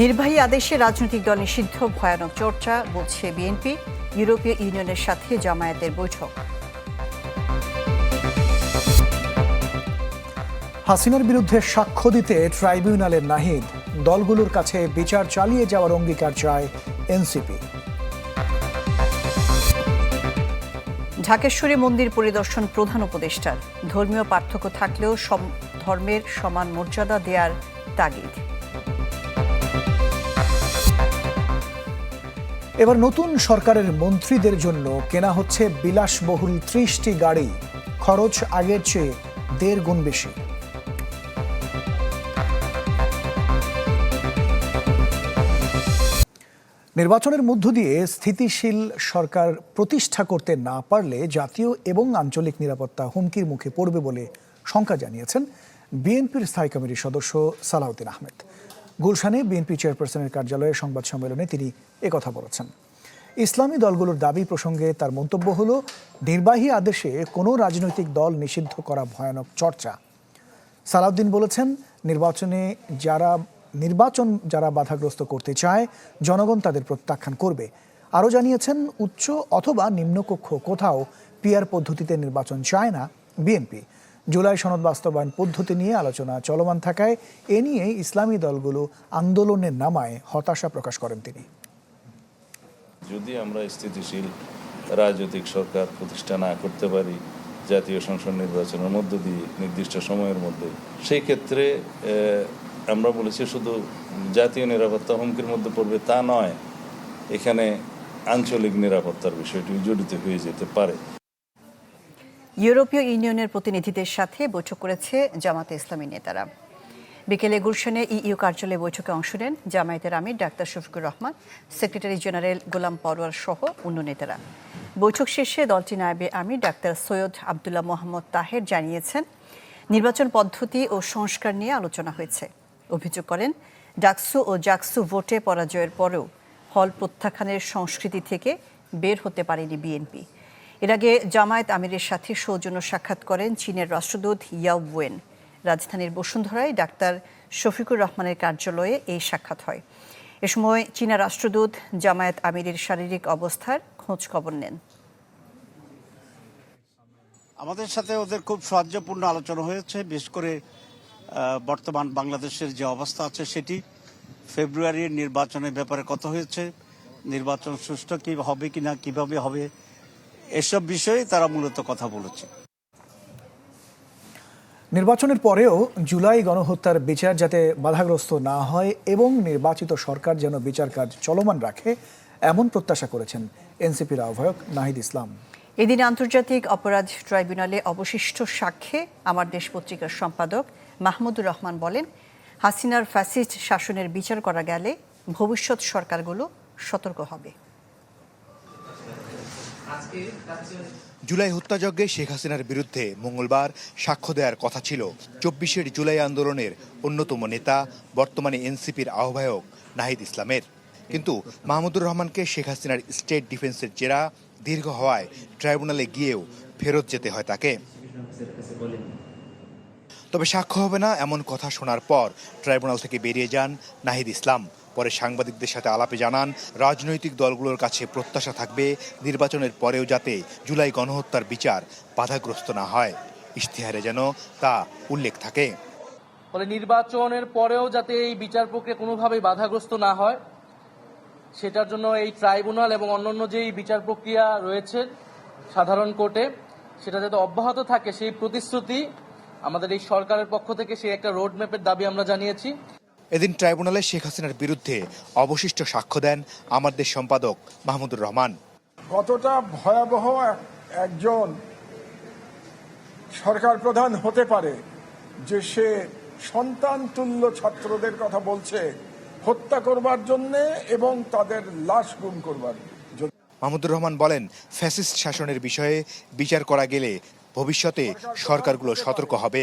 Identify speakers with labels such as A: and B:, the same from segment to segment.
A: নির্বাহী আদেশে রাজনৈতিক দল নিষিদ্ধ ভয়ানক চর্চা বলছে বিএনপি ইউরোপীয় ইউনিয়নের সাথে জামায়াতের বৈঠক।
B: হাসিনার বিরুদ্ধে সাক্ষ্য দিতে ট্রাইব্যুনালের নাহিদ। দলগুলোর কাছে বিচার চালিয়ে যাওয়ার অঙ্গীকার চায় এনসিপি।
A: ঢাকেশ্বরী মন্দির পরিদর্শন প্রধান উপদেষ্টার। ধর্মীয় পার্থক্য থাকলেও ধর্মের সমান মর্যাদা দেওয়ার তাগিদ।
B: এবার নতুন সরকারের মন্ত্রীদের জন্য কেনা হচ্ছে বিলাসবহুল ত্রিশটি গাড়ি। খরচ আগের চেয়ে দেড় গুণ বেশি। নির্বাচনের মধ্য দিয়ে স্থিতিশীল সরকার প্রতিষ্ঠা করতে না পারলে জাতীয় এবং আঞ্চলিক নিরাপত্তা হুমকির মুখে পড়বে বলে শঙ্কা জানিয়েছেন বিএনপির স্থায়ী কমিটির সদস্য সালাউদ্দিন আহমেদ। গুলশানে বিএনপি চেয়ারপারসনের কার্যালয়ে সংবাদ সম্মেলনে তিনি একথা বলেছেন। ইসলামী দলগুলোর দাবি প্রসঙ্গে তার মন্তব্য হলো, নির্বাহী আদেশে কোনো রাজনৈতিক দল নিষিদ্ধ করা ভয়ানক চর্চা। সালাউদ্দিন বলেছেন, নির্বাচনে যারা, নির্বাচন যারা বাধাগ্রস্ত করতে চায়, জনগণ তাদের প্রত্যাখ্যান করবে। আরও জানিয়েছেন, উচ্চ অথবা নিম্নকক্ষ কোথাও পিয়ার পদ্ধতিতে নির্বাচন চায় না বিএনপি। জুলাই সনদ বাস্তবায়ন পদ্ধতি নিয়ে আলোচনা চলমান থাকায় এ নিয়ে ইসলামী দলগুলো আন্দোলনের নামায় হতাশা প্রকাশ করেন তিনি।
C: যদি আমরা স্থিতিশীল রাজনৈতিক সরকার প্রতিষ্ঠা না করতে পারি, জাতীয় সংসদ নির্বাচনের মধ্য দিয়ে নির্দিষ্ট সময়ের মধ্যে, সেই ক্ষেত্রে আমরা বলেছি শুধু জাতীয় নিরাপত্তা হুমকির মধ্যে পড়বে তা নয়, এখানে আঞ্চলিক নিরাপত্তার বিষয়টি জড়িত হয়ে যেতে পারে।
A: ইউরোপীয় ইউনিয়নের প্রতিনিধিদের সাথে বৈঠক করেছে জামাতে ইসলামী নেতারা। বিকেলে গুলশানে ইইউ কার্যালয়ে বৈঠকে অংশ নেন জামায়াতের আমির doctor Shafiqur Rahman, secretary general Golam Parwar সহ অন্য নেতারা। বৈঠক শেষে দলটি নায়েবে আমির ডাক্তার সৈয়দ আবদুল্লাহ মোহাম্মদ তাহের জানিয়েছেন, নির্বাচন পদ্ধতি ও সংস্কার নিয়ে আলোচনা হয়েছে। অভিযোগ করেন, ডাকসু ও জাকসু ভোটে পরাজয়ের পরেও হল প্রত্যাখ্যানের সংস্কৃতি থেকে বের হতে পারেনি বিএনপি। এর আগে জামায়াত আমিরের সাথে সৌজন্য সাক্ষাৎ করেন চীনের রাষ্ট্রদূত ইয়াও ওয়েন। রাজধানীর বসুন্ধরায় ডাক্তার শফিকুর রহমানের কার্যালয়ে এই সাক্ষাৎ হয়। এ সময় চীনা রাষ্ট্রদূত জামায়াত আমিরের শারীরিক অবস্থার খোঁজ খবর নেন।
D: আমাদের সাথে ওদের খুব সাহায্যপূর্ণ আলোচনা হয়েছে, বিশেষ করে বর্তমান বাংলাদেশের যে অবস্থা আছে সেটি। ফেব্রুয়ারির নির্বাচনের ব্যাপারে কথা হয়েছে। নির্বাচন সুষ্ঠু কি হবে কিনা, কীভাবে হবে এসব বিষয়ে তারা মূলত কথা বলেছে।
B: নির্বাচনের পরেও জুলাই গণহত্যার বিচার যাতে বাধাগ্রস্ত না হয় এবং নির্বাচিত সরকার যেন বিচার কাজ চলমান রাখে এমন প্রত্যাশা করেছেন এনসিপির আহ্বায়ক নাহিদ ইসলাম।
A: এদিন আন্তর্জাতিক অপরাধ ট্রাইব্যুনালে অবশিষ্ট সাক্ষ্যে আমার দেশ পত্রিকার সম্পাদক মাহমুদুর রহমান বলেন হাসিনার ফ্যাসিস্ট শাসনের বিচার করা গেলে ভবিষ্যৎ সরকারগুলো সতর্ক হবে।
E: জুলাই হত্যাযজ্ঞে শেখ হাসিনার বিরুদ্ধে মঙ্গলবার সাক্ষ্য দেওয়ার কথা ছিল। চব্বিশের জুলাই আন্দোলনের অন্যতম নেতা, বর্তমানে এনসিপির আহ্বায়ক নাহিদ ইসলামের। কিন্তু মাহমুদুর রহমানকে শেখ হাসিনার স্টেট ডিফেন্সের জেরা দীর্ঘ হওয়ায় ট্রাইব্যুনালে গিয়েও ফেরত যেতে হয় তাকে। তবে সাক্ষ্য হবে না এমন কথা শোনার পর ট্রাইব্যুনাল থেকে বেরিয়ে যান নাহিদ ইসলাম। পরে সাংবাদিকদের সাথে আলাপে জানান, রাজনৈতিক দলগুলোর কাছে প্রত্যাশা থাকবে নির্বাচনের পরেও যাতে জুলাই গণহত্যার বিচার বাধাগ্রস্ত না হয়। ইশতেহারে যেন তা উল্লেখ থাকে।
F: ফলে নির্বাচনের পরেও যাতে এই বিচার প্রক্রিয়া কোনোভাবেই বাধাগ্রস্ত না হয়, সেটার জন্য এই ট্রাইব্যুনাল এবং অন্যান্য যেই বিচার প্রক্রিয়া রয়েছে সাধারণ কোর্টে, সেটা যাতে অব্যাহত থাকে, সেই প্রতিশ্রুতি আমাদের এই সরকারের পক্ষ থেকে, সেই একটা রোড ম্যাপের দাবি আমরা জানিয়েছি।
E: এদিন ট্রাইব্যুনালে শেখ হাসিনার বিরুদ্ধে অবশিষ্ট সাক্ষ্য দেন আমাদের সম্পাদক মাহমুদুর রহমান।
G: কতটা ভয়াবহ একজন সরকার প্রধান হতে পারে যে সে সন্তান তুল্য ছাত্রদের কথা বলছে হত্যা করবার জন্য এবং তাদের লাশ গুম করবার
E: মাহমুদুর রহমান বলেন ফ্যাসিস্ট শাসনের বিষয়ে বিচার করা গেলে ভবিষ্যতে সরকারগুলো সতর্ক হবে।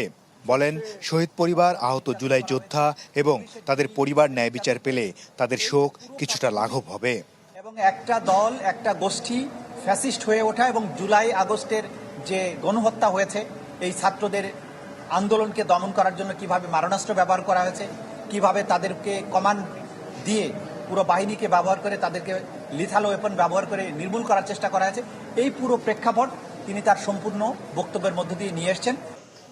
E: বলেন, শহীদ পরিবার, আহত জুলাই যোদ্ধা এবং তাদের পরিবার ন্যায় বিচার পেলে তাদের শোক কিছুটা লাঘব হবে।
H: এবং একটা দল, একটা গোষ্ঠী ফ্যাসিস্ট হয়ে ওঠা এবং জুলাই আগস্টের যে গণহত্যা হয়েছে, এই ছাত্রদের আন্দোলনকে দমন করার জন্য কীভাবে মারণাস্ত্র ব্যবহার করা হয়েছে, কীভাবে তাদেরকে কমান্ড দিয়ে পুরো বাহিনীকে ব্যবহার করে তাদেরকে লিথাল ওয়েপন ব্যবহার করে নির্মূল করার চেষ্টা করা হয়েছে, এই পুরো প্রেক্ষাপট তিনি তার সম্পূর্ণ বক্তব্যের মধ্য দিয়ে নিয়ে এসছেন।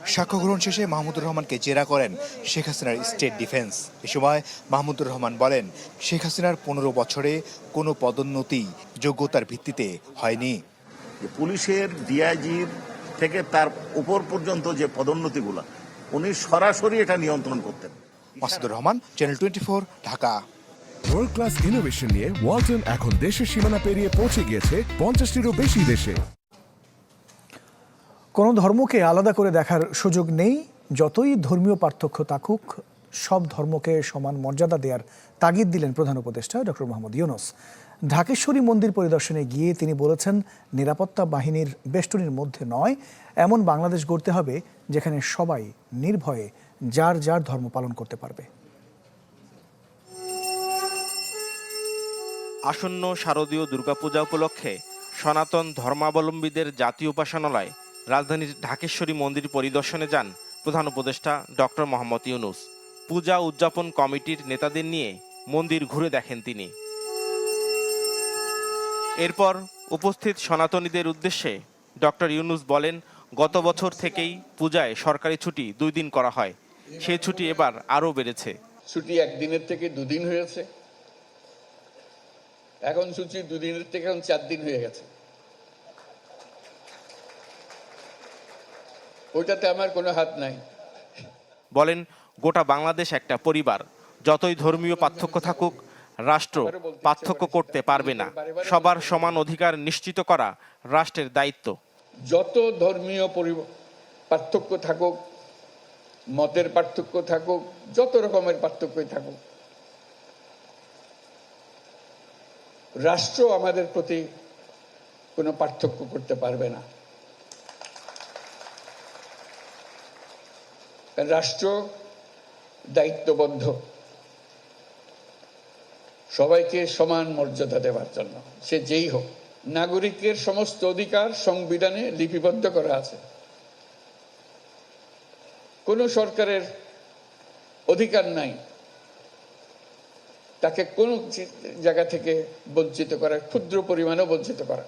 E: সাক্ষ্য গ্রহণ শেষে মাহমুদুর রহমানকে জেরা করেন শেখ হাসিনার স্টেট ডিফেন্স। এ সময় মাহমুদুর রহমান বলেন শেখ হাসিনার পনেরো বছরে কোনো পদোন্নতি যোগ্যতার ভিত্তিতে হয়নি।
I: পুলিশের ডিআইজির থেকে তার উপর পর্যন্ত যে পদোন্নতিগুলো উনি সরাসরি এটা নিয়ন্ত্রণ করতেন।
E: Masudur Rahman channel twenty four Dhaka.
J: World class innovation নিয়ে ওয়ালটন এখন দেশের সীমানা পেরিয়ে পৌঁছে গিয়েছে পঞ্চাশটিরও বেশি দেশে।
B: কোনো ধর্মকে আলাদা করে দেখার সুযোগ নেই। যতই ধর্মীয় পার্থক্য থাকুক, সব ধর্মকে সমান মর্যাদা দেওয়ার তাগিদ দিলেন প্রধান উপদেষ্টা ডক্টর মোহাম্মদ ইউনুস। ঢাকেশ্বরী মন্দির পরিদর্শনে গিয়ে তিনি বলেছেন, নিরাপত্তা বাহিনীর বেষ্টনীর মধ্যে নয়, এমন বাংলাদেশ গড়তে হবে যেখানে সবাই নির্ভয়ে যার যার ধর্ম পালন করতে পারবে।
K: আসন্ন শারদীয় দুর্গাপূজা উপলক্ষে সনাতন ধর্মাবলম্বীদের জাতীয় উপাসনালয় রাজধানীর ঢাকেশ্বরী মন্দির পরিদর্শনে যান প্রধান উপদেষ্টা ডক্টর মোহাম্মদ ইউনুস। পূজা উদযাপন কমিটির নেতাদের নিয়ে মন্দির ঘুরে দেখেন তিনি। এরপর উপস্থিত সনাতনীদের উদ্দেশ্যে ডক্টর ইউনুস বলেন, গত বছর থেকেই পূজায় সরকারি ছুটি দুই দিন করা হয়। সেই ছুটি এবার আরও বেড়েছে।
L: ছুটি একদিনের থেকে দুদিন হয়েছে। এখন ছুটি দুদিনের থেকে এখন চার দিন হয়ে গেছে। ওইটাতে আমার কোনো হাত নাই।
K: বলেন গোটা বাংলাদেশ একটা পরিবার। যতই ধর্মীয় পার্থক্য থাকুক রাষ্ট্র পার্থক্য করতে পারবে না। সবার সমান অধিকার নিশ্চিত করা রাষ্ট্রের দায়িত্ব।
L: যত ধর্মীয় পার্থক্য থাকুক মতের পার্থক্য থাকুক যত রকমের পার্থক্যই থাকুক রাষ্ট্র আমাদের প্রতি কোনো পার্থক্য করতে পারবে না। রাষ্ট্র দায়িত্ববদ্ধ। সবাইকে সমান মর্যাদা দেওয়ার জন্য, সে যেই হোক। নাগরিকের সমস্ত অধিকার সংবিধানে লিপিবদ্ধ করা আছে। কোনো সরকারের অধিকার নাই। তাকে কোন জায়গা থেকে বঞ্চিত করা, ক্ষুদ্র পরিমাণেও বঞ্চিত করা।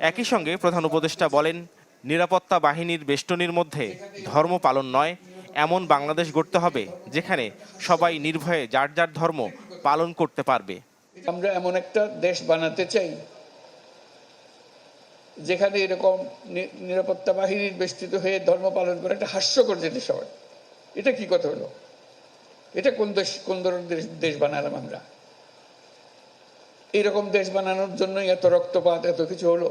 K: একই সঙ্গে প্রধান উপদেষ্টা বলেন, নিরাপত্তা বাহিনীর বেষ্টনীর মধ্যে ধর্ম পালন নয় এমন বাংলাদেশ গড়তে হবে যেখানে সবাই নির্ভয়ে যার যার ধর্ম পালন করতে পারবে।
L: আমরা এমন একটা দেশ বানাতে চাই, যেখানে এরকম নিরাপত্তা বাহিনীর বেষ্টিত হয়ে ধর্ম পালন করে একটা হাস্যকর জিনিস হয় এটা কি কথা হলো? এটা কোন দেশ, কোন ধরনের দেশ বানালাম আমরা? এরকম দেশ বানানোর জন্যই এত রক্তপাত, এত কিছু হলো?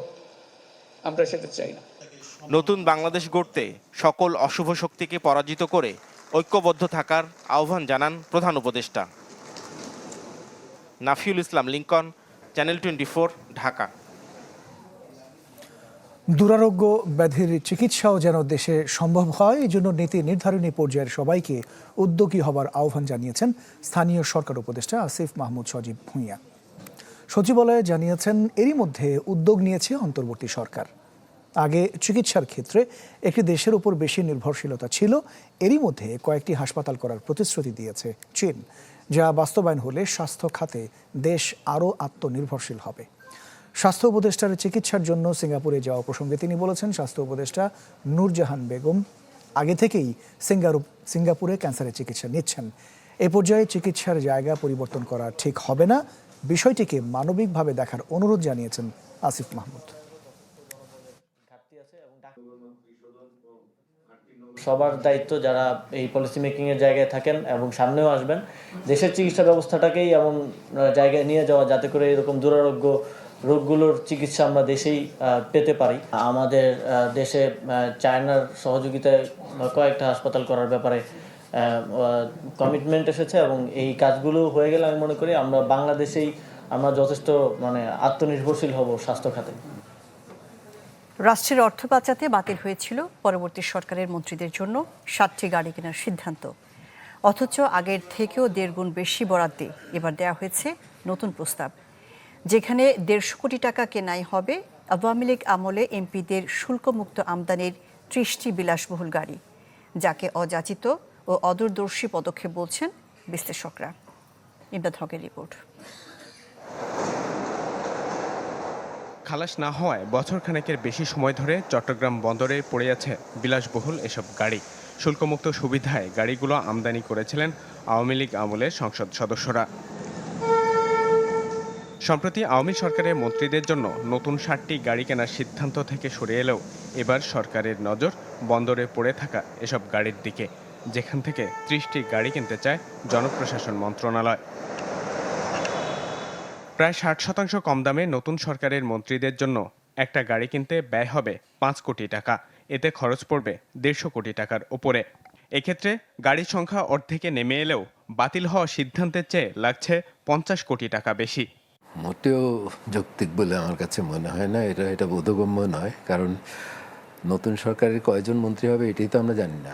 L: আমরা সেটা চাই না।
K: নতুন বাংলাদেশ গড়তে সকল অশুভ শক্তিকে পরাজিত করে ঐক্যবদ্ধ থাকার আহ্বান জানান প্রধান উপদেষ্টা। Nafiul Islam Lincoln, channel twenty four, Dhaka.
B: দুরারোগ্য ব্যাধির চিকিৎসাও যেন দেশে সম্ভব হয় এই জন্য নীতি নির্ধারণী পর্যায়ের সবাইকে উদ্যোগী হবার আহ্বান জানিয়েছেন স্থানীয় সরকার উপদেষ্টা আসিফ মাহমুদ সজীব ভূঁইয়া। সচিবালয়ে জানিয়েছেন, এরই মধ্যে উদ্যোগ নিয়েছে অন্তর্বর্তী সরকার। আগে চিকিৎসার ক্ষেত্রে একটি দেশের উপর বেশি নির্ভরশীলতা ছিল, এরই মধ্যে কয়েকটি হাসপাতাল করার প্রতিশ্রুতি দিয়েছে চীন, যা বাস্তবায়ন হলে স্বাস্থ্য খাতে দেশ আরও আত্মনির্ভরশীল হবে। স্বাস্থ্য উপদেষ্টার চিকিৎসার জন্য সিঙ্গাপুরে যাওয়া প্রসঙ্গে তিনি বলেছেন, স্বাস্থ্য উপদেষ্টা নূরজাহান বেগম আগে থেকেই সিঙ্গাপুরে ক্যান্সারের চিকিৎসা নিচ্ছেন। এ পর্যায়ে চিকিৎসার জায়গা পরিবর্তন করা ঠিক হবে না, বিষয়টিকে মানবিকভাবে দেখার অনুরোধ জানিয়েছেন আসিফ মাহমুদ।
M: সবার দায়িত্ব যারা এই পলিসি মেকিং এর জায়গায় থাকেন এবং সামনেও আসবেন, দেশের চিকিৎসা ব্যবস্থাটাকেই এমন জায়গায় নিয়ে যাওয়া যাতে করে এরকম দুরারোগ্য রোগগুলোর চিকিৎসা আমরা দেশেই পেতে পারি। আমাদের দেশে চায়নার সহযোগিতায় কয়েকটা হাসপাতাল করার ব্যাপারে কমিটমেন্ট এসেছে এবং এই কাজগুলো হয়ে গেলে আমি মনে করি আমরা বাংলাদেশেই আমরা যথেষ্ট মানে আত্মনির্ভরশীল হব স্বাস্থ্য খাতে।
A: রাষ্ট্রের অর্থ বাঁচাতে বাতিল হয়েছিল পরবর্তী সরকারের মন্ত্রীদের জন্য সাতটি গাড়ি কেনার সিদ্ধান্ত। অথচ আগের থেকেও দেড় গুণ বেশি বরাদ্দে এবার দেওয়া হয়েছে নতুন প্রস্তাব। যেখানে দেড়শো কোটি টাকা কেনাই হবে আওয়ামী লীগ আমলে এমপিদের শুল্কমুক্ত আমদানির ত্রিশটি বিলাসবহুল গাড়ি, যাকে অযাচিত ও অদূরদর্শী পদক্ষেপ বলছেন বিশ্লেষকরা। ইমদাদ হকের রিপোর্ট।
N: খালাস না হওয়ায় বছর খানেকের বেশি সময় ধরে চট্টগ্রাম বন্দরে পড়ে আছে বিলাসবহুল এসব গাড়ি। শুল্কমুক্ত সুবিধায় গাড়িগুলো আমদানি করেছিলেন আওয়ামী লীগ আমলের সংসদ সদস্যরা। সম্প্রতি আওয়ামী সরকারের মন্ত্রীদের জন্য নতুন ষাটটি গাড়ি কেনার সিদ্ধান্ত থেকে সরে এলেও এবার সরকারের নজর বন্দরে পড়ে থাকা এসব গাড়ির দিকে, যেখান থেকে ত্রিশটি গাড়ি কিনতে চায় জনপ্রশাসন মন্ত্রণালয়। প্রায় ষাট শতাংশ কম দামে নতুন সরকারের মন্ত্রীদের জন্য একটা গাড়ি কিনতে ব্যয় হবে পাঁচ কোটি টাকা। এতে খরচ পড়বে দেড়শো কোটি টাকার ওপরে। এক্ষেত্রে গাড়ির সংখ্যা অর্ধেকে নেমে এলেও বাতিল হওয়া সিদ্ধান্তের চেয়ে লাগছে পঞ্চাশ কোটি টাকা বেশি।
O: মোটেও যৌক্তিক বলে আমার কাছে মনে হয় না, এটা এটা বোধগম্য নয়। কারণ নতুন সরকারের কয়জন মন্ত্রী হবে এটাই তো আমরা জানি না।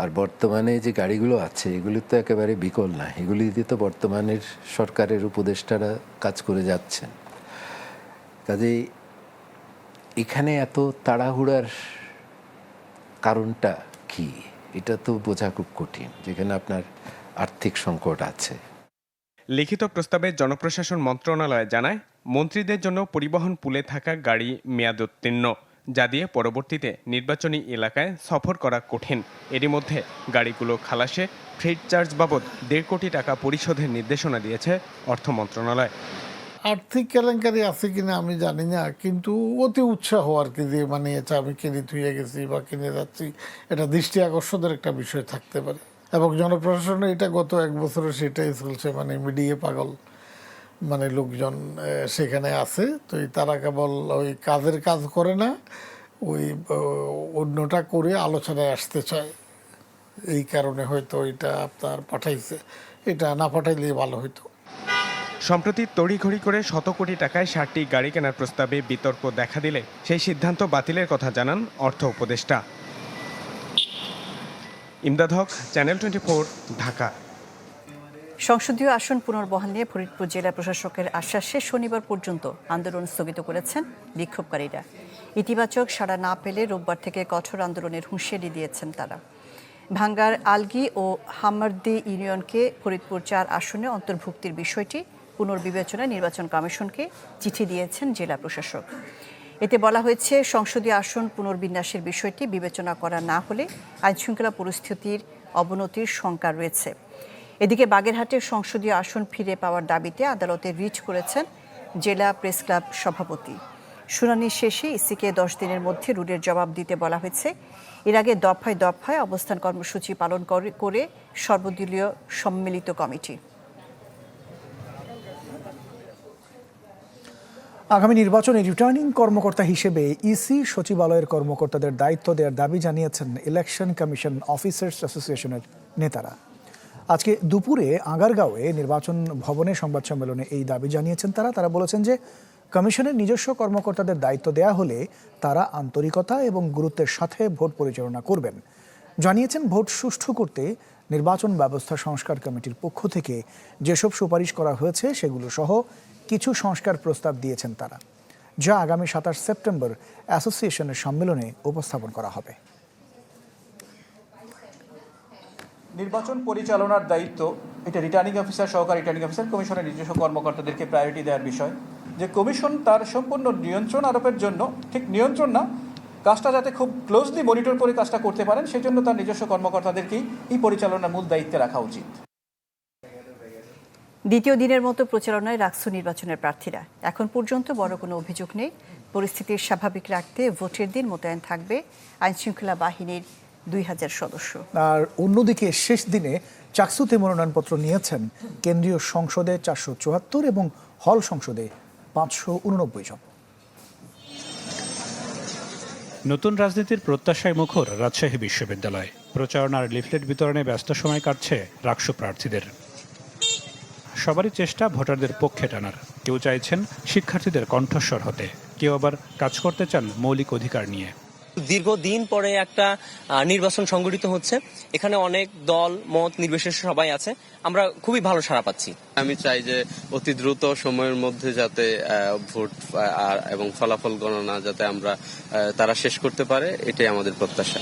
O: আর বর্তমানে যে গাড়িগুলো আছে, এগুলি তো একেবারে বিকল না। এগুলি দিয়ে তো বর্তমানের সরকারের উপদেষ্টারা কাজ করে যাচ্ছেন। কাজেই এখানে এত তাড়াহুড়ার কারণটা কি? এটা তো বোঝা খুব কঠিন, যেখানে আপনার আর্থিক সংকট আছে।
N: লিখিত প্রস্তাবে জনপ্রশাসন মন্ত্রণালয় জানায়, মন্ত্রীদের জন্য পরিবহন পুলে থাকা গাড়ি মেয়াদোত্তীর্ণ। যা দিয়ে পরবর্তীতে নির্বাচনী এলাকায় সফর করা কঠিন। এরই মধ্যে গাড়িগুলো খালাসে ফ্রেড চার্জ বাবদ দেড় কোটি টাকা পরিশোধের নির্দেশনা দিয়েছে অর্থ মন্ত্রণালয়।
P: আর্থিক কেলেঙ্কারি আছে কিনা আমি জানি না, কিন্তু অতি উৎসাহ আর কি যে মানে এটা আমি কিনে থুয়ে গেছি বা কিনে যাচ্ছি। এটা দৃষ্টি আকর্ষণের একটা বিষয় থাকতে পারে। এবং জনপ্রশাসনে এটা গত এক বছরে সেটাই চলছে মানে মিডিয়া পাগল। মানে লোকজন সেখানে আছে। তো তারা কেবল ওই কাজের কাজ করে না, ওই অন্যটা করে আলোচনায় আসতে চায়। এই কারণে হয়তো এটা আপনার পাঠাইছে। এটা না পাঠাইলে ভালো হতো
N: সম্প্রতি তড়িঘড়ি করে শত কোটি টাকায় ষাটটি গাড়ি কেনার প্রস্তাবে বিতর্ক দেখা দিলে সেই সিদ্ধান্ত বাতিলের কথা জানান অর্থ উপদেষ্টা। Imdad Haque, channel twenty Dhaka.
A: সংসদীয় আসন পুনর্বহাল নিয়ে ফরিদপুর জেলা প্রশাসকের আশ্বাসে শনিবার পর্যন্ত আন্দোলন স্থগিত করেছেন বিক্ষোভকারীরা। ইতিবাচক সাড়া না পেলে রোববার থেকে কঠোর আন্দোলনের হুঁশিয়ারি দিয়েছেন তারা। ভাঙ্গার আলগি ও হামারদি ইউনিয়নকে ফরিদপুর চার আসনে অন্তর্ভুক্তির বিষয়টি পুনর্বিবেচনায় নির্বাচন কমিশনকে চিঠি দিয়েছেন জেলা প্রশাসক। এতে বলা হয়েছে, সংসদীয় আসন পুনর্বিন্যাসের বিষয়টি বিবেচনা করা না হলে আইনশৃঙ্খলা পরিস্থিতির অবনতির শঙ্কা রয়েছে। এদিকে বাগেরহাটের সংসদীয় আসন ফিরে পাওয়ার দাবিতে আদালতে রিট করেছেন জেলা প্রেস ক্লাব সভাপতি। শুনানি শেষে ইসিকে দশ দিনের মধ্যে রুলের জবাব দিতে বলা হয়েছে। এর আগে দফায় দফায় অবস্থান কর্মসূচি পালন করে সর্বদলীয় সম্মিলিত কমিটি।
B: আগামী নির্বাচনে রিটার্নিং কর্মকর্তা হিসেবে ইসি সচিবালয়ের কর্মকর্তাদের দায়িত্ব দেওয়ার দাবি জানিয়েছেন ইলেকশন কমিশন অফিসার্স অ্যাসোসিয়েশনের নেতারা। আজকে দুপুরে আগারগাঁওয়ে নির্বাচন ভবনে সংবাদ সম্মেলনে এই দাবি জানিয়েছেন তারা। তারা বলেছেন যে, কমিশনের নিজস্ব কর্মকর্তাদের দায়িত্ব দেয়া হলে তারা আন্তরিকতা এবং গুরুত্বের সাথে ভোট পরিচালনা করবেন। জানিয়েছেন, ভোট সুষ্ঠু করতে নির্বাচন ব্যবস্থা সংস্কার কমিটির পক্ষ থেকে যেসব সুপারিশ করা হয়েছে সেগুলো সহ কিছু সংস্কার প্রস্তাব দিয়েছেন তারা, যা আগামী সাতাশ সেপ্টেম্বর অ্যাসোসিয়েশনের সম্মেলনে উপস্থাপন করা হবে।
Q: নির্বাচন পরিচালনার দায়িত্ব, এটা রিটার্নিং অফিসার সহকারী রিটার্নিং অফিসার কমিশনের নিজস্ব কর্মকর্তাদেরকে প্রায়োরিটি দেওয়ার বিষয়। যে কমিশন তার সম্পূর্ণ নিয়ন্ত্রণ আরোপের জন্য, ঠিক নিয়ন্ত্রণ না, কাজটা যাতে খুব ক্লোজলি মনিটর করে কাজটা করতে পারেন, সেজন্য তার নিজস্ব কর্মকর্তাদেরকেই এই পরিচালনার মূল দায়িত্বে রাখা উচিত।
A: দ্বিতীয় দিনের মতো প্রচারণায় রাখছে নির্বাচনের প্রার্থীরা। এখন পর্যন্ত বড় কোনো অভিযোগ নেই। পরিস্থিতির স্বাভাবিক রাখতে ভোটের দিন মোতায়েন থাকবে। আইনশৃঙ্খলা বাহিনীর দুই হাজার সদস্য।
B: আর অন্যদিকে শেষ দিনে চাকসুতে মনোনয়নপত্র নিয়েছেন কেন্দ্রীয় সংসদে চারশো চুয়াত্তর এবং হল সংসদে পাঁচশো উননব্বই জন।
R: নতুন রাজনীতির প্রত্যাশায় মুখর রাজশাহী বিশ্ববিদ্যালয়। প্রচারণার লিফলেট বিতরণে ব্যস্ত সময় কাটছে রাকসু প্রার্থীদের। সবারই চেষ্টা ভোটারদের পক্ষে টানার। কেউ চাইছেন শিক্ষার্থীদের কণ্ঠস্বর হতে। কেউ আবার কাজ করতে চান মৌলিক অধিকার নিয়ে।
S: দীর্ঘদিন পরে একটা আহ, নির্বাচন সংগঠিত হচ্ছে। এখানে অনেক দল মত নির্বিশেষে সবাই আছে। আমরা খুবই ভালো সাড়া পাচ্ছি।
T: আমি চাই যে অতি দ্রুত সময়ের মধ্যে যাতে ভোট আর এবং ফলাফল গণনা যাতে আমরা তারা শেষ করতে পারে এটাই আমাদের প্রত্যাশা।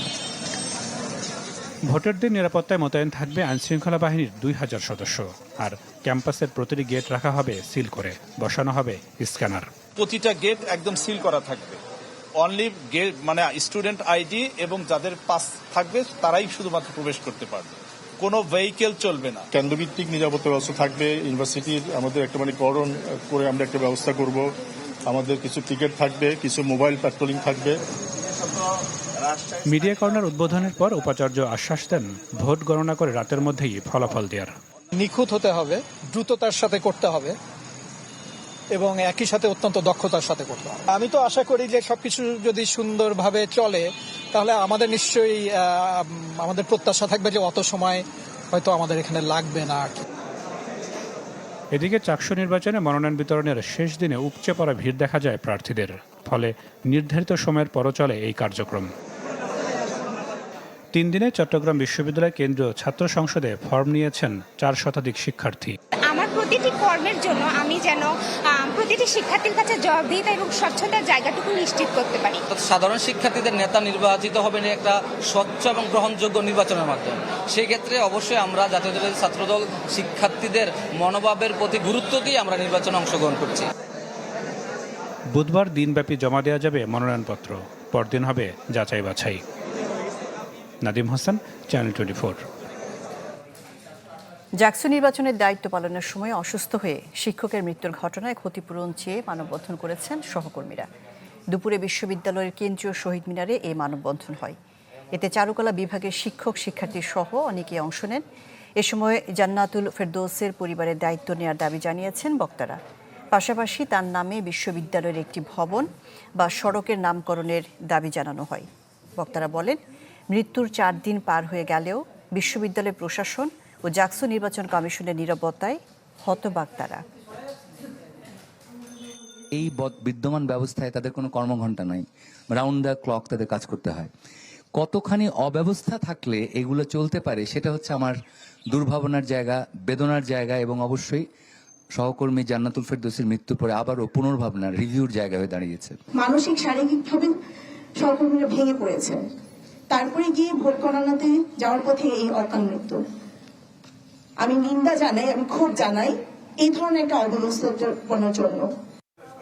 R: ভোটারদের নিরাপত্তায় মোতায়েন থাকবে আইনশৃঙ্খলা বাহিনীর দুই হাজার সদস্য। আর ক্যাম্পাসের প্রতিটি গেট রাখা হবে সিল করে। বসানো হবে স্ক্যানার।
U: প্রতিটা গেট একদম সিল করা থাকবে। অনলি গেট মানে স্টুডেন্ট আইডি এবং যাদের পাস থাকবে তারাই শুধুমাত্র প্রবেশ করতে পারবে। কোনো ভেহিকেল চলবে না।
V: কেন্দ্রভিত্তিক নিরাপত্তা ব্যবস্থা থাকবে ইউনিভার্সিটির আমাদের একটা মানে করণ করে আমরা একটা ব্যবস্থা করব। আমাদের কিছু টিকিট থাকবে কিছু মোবাইল প্যাট্রোলিং থাকবে।
R: মিডিয়া কর্নার উদ্বোধনের পর উপাচার্য আশ্বাস দেন ভোট গণনা করে রাতের মধ্যেই ফলাফল দেওয়ার।
F: নিখুঁত হতে হবে দ্রুততার সাথে করতে হবে। এবং একই সাথে অত্যন্ত দক্ষতার সাথে করতে হবে। আমি তো আশা করি যে সবকিছু যদি সুন্দরভাবে চলে, তাহলে আমাদের নিশ্চয়ই আমাদের প্রত্যাশা থাকবে যে অত সময় হয়তো আমাদের এখানে লাগবে না আর কি।
R: এদিকে চাকসু নির্বাচনে মনোনয়ন বিতরণের শেষ দিনে উপচে পড়া ভিড় দেখা যায় প্রার্থীদের, ফলে নির্ধারিত সময়ের পরও চলে এই কার্যক্রম। তিন দিনে চট্টগ্রাম বিশ্ববিদ্যালয় কেন্দ্রীয় ছাত্র সংসদে ফর্ম নিয়েছেন চার শতাধিক শিক্ষার্থী।
N: জন্য আমি যেন প্রতিটি শিক্ষার্থীর কাছে জবাবদিহিতা এবং স্বচ্ছতার জায়গাটুকু নিশ্চিত করতে পারি।
W: সাধারণ শিক্ষার্থীদের নেতা নির্বাচিত হবেন একটা স্বচ্ছ এবং গ্রহণযোগ্য নির্বাচনের মাধ্যমে। সেই ক্ষেত্রে অবশ্যই আমরা জাতীয় দলের ছাত্রদল শিক্ষার্থীদের মনোভাবের প্রতি গুরুত্ব দিয়ে আমরা নির্বাচনে অংশগ্রহণ করছি।
R: বুধবার দিনব্যাপী জমা দেওয়া যাবে মনোনয়নপত্র। পরদিন হবে যাচাই বাছাই নাদিম হাসান চ্যানেল টোয়েন্টি
A: জাকসু নির্বাচনের দায়িত্ব পালনের সময় অসুস্থ হয়ে শিক্ষকের মৃত্যুর ঘটনায় ক্ষতিপূরণ চেয়ে মানববন্ধন করেছেন সহকর্মীরা। দুপুরে বিশ্ববিদ্যালয়ের কেন্দ্রীয় শহীদ মিনারে এই মানববন্ধন হয়। এতে চারুকলা বিভাগের শিক্ষক, শিক্ষার্থী সহ অনেকে অংশ নেন। এ সময় জান্নাতুল ফেরদৌসের পরিবারের দায়িত্ব নেওয়ার দাবি জানিয়েছেন বক্তারা। পাশাপাশি তার নামে বিশ্ববিদ্যালয়ের একটি ভবন বা সড়কের নামকরণের দাবি জানানো হয়। বক্তারা বলেন, মৃত্যুর চার দিন পার হয়ে গেলেও বিশ্ববিদ্যালয় প্রশাসন ও জাকসু নির্বাচন কমিশনের নিরাপত্তায় হতবাক তারা।
X: এই বিদ্যমান ব্যবস্থায় তাদের কোনো কর্মঘণ্টা নাই। রাউন্ড দ্য ক্লক তাদের কাজ করতে হয়। কতখানি অব্যবস্থা থাকলে এগুলো চলতে পারে সেটা হচ্ছে আমার দুর্ভাবনার জায়গা বেদনার জায়গা এবং অবশ্যই সহকর্মী জান্নাতুল ফেরদৌসির মৃত্যুর পরে আবারও পুনর্ভাবনা রিভিউর জায়গা হয়ে দাঁড়িয়েছে।
D: মানসিক শারীরিকভাবে সহকর্মীরা ভেঙে পড়েছে। তারপরে গিয়ে ভোট গণনাতে যাওয়ার পথে এই অকাল মৃত্যু। আমি নিন্দা জানাই আমি খুব জানাই এই ধরনের একটা অবস্থাপনার জন্য।